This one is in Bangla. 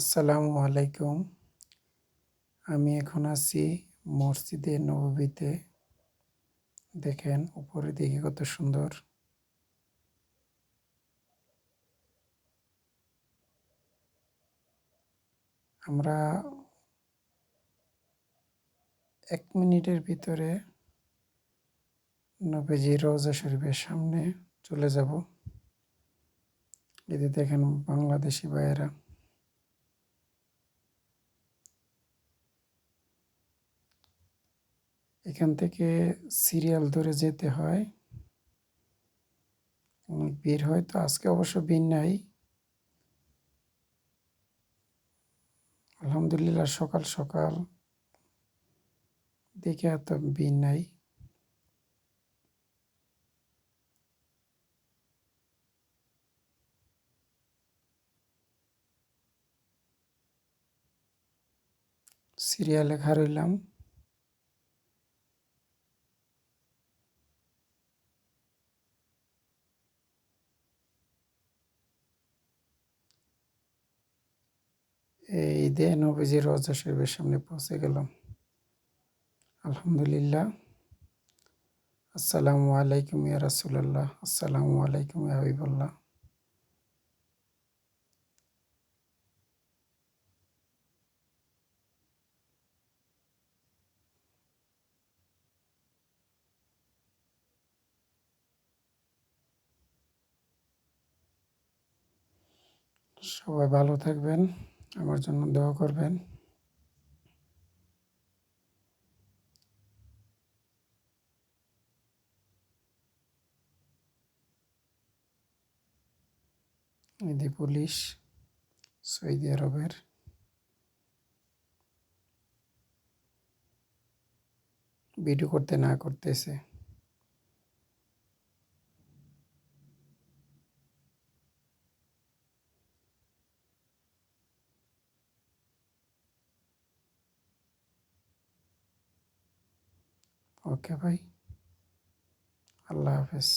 আসসালামু আলাইকুম। আমি এখন আছি মসজিদে নবীতে দেখেন উপরে দিকে কত সুন্দর। আমরা এক মিনিটের ভিতরে নবীজি রোজা শরীফের সামনে চলে যাব। এতে দেখেন বাংলাদেশি ভাইয়েরা। এখান থেকে সিরিয়াল ধরে যেতে হয়। ভিড় হয় তো, আজকে অবশ্য ভিড় নাই। আলহামদুলিল্লাহ, সকাল সকাল দেখে এত ভিড় নাই। সিরিয়ালে খারইলাম এই ঈদে নবীজি রোজা শরীফের সামনে পৌঁছে গেলাম। আলহামদুলিল্লাহ। আসসালামু আলাইকুম ইয়া রাসুলাল্লাহ। আসসালামু আলাইকুম ইয়া হাবিবাল্লাহ। সবাই ভালো থাকবেন। আমার জন্য দোয়া করবেন। এদি পুলিশ সৌদি আরবের ভিডিও করতে না করতেছে। ওকে ভাই আল্লাহ হাফেজ।